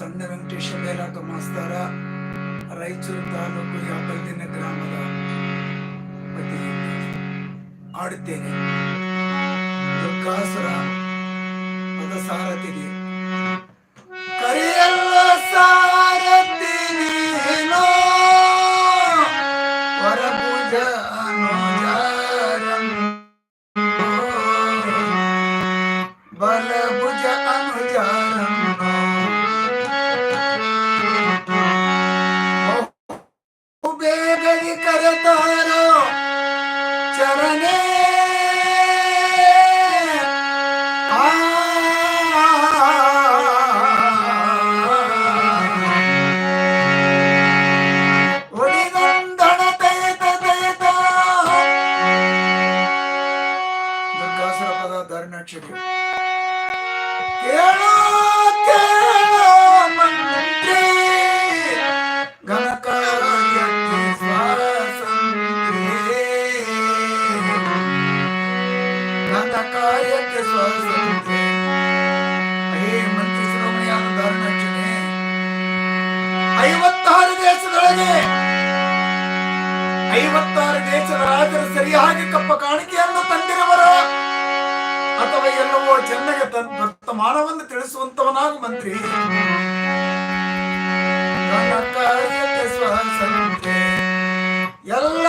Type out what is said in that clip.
ವಿಶ್ವಮೇಲಾಕ ಮಾಸ್ತಾರ ರಾಯಚೂರು ತಾಲೂಕು ಯಾಪಲ್ದಿನ ಗ್ರಾಮದ ವತಿಯಿಂದ ಆಡುತ್ತೇನೆ ದುರ್ಗಾಸುರ ಪದ करतारो चरणे దుర్గాసుర పద ధరణక్షరి కేళ ಘನಕಾರ್ಯಕ್ಕೆ ಸ್ವಾಸಂತ್ರಿ ಹೇ ಮಂತ್ರಿ ಶಿರೋಮಣಿಯಾದ ಧರ್ಣಾಕ್ಷರಿ ಐವತ್ತಾರು ದೇಶದೊಳಗೆ, ಐವತ್ತಾರು ದೇಶದ ರಾಜರು ಸರಿಯಾಗಿ ಕಪ್ಪ ಕಾಣಿಕೆಯನ್ನು ತಂದಿರುವರ, ಅಥವಾ ಎಲ್ಲವೋ ಚೆನ್ನಾಗಿ ತನ್ ವರ್ತಮಾನವನ್ನು ತಿಳಿಸುವಂತವನಾಗು ಮಂತ್ರಿ. ಎಲ್ಲ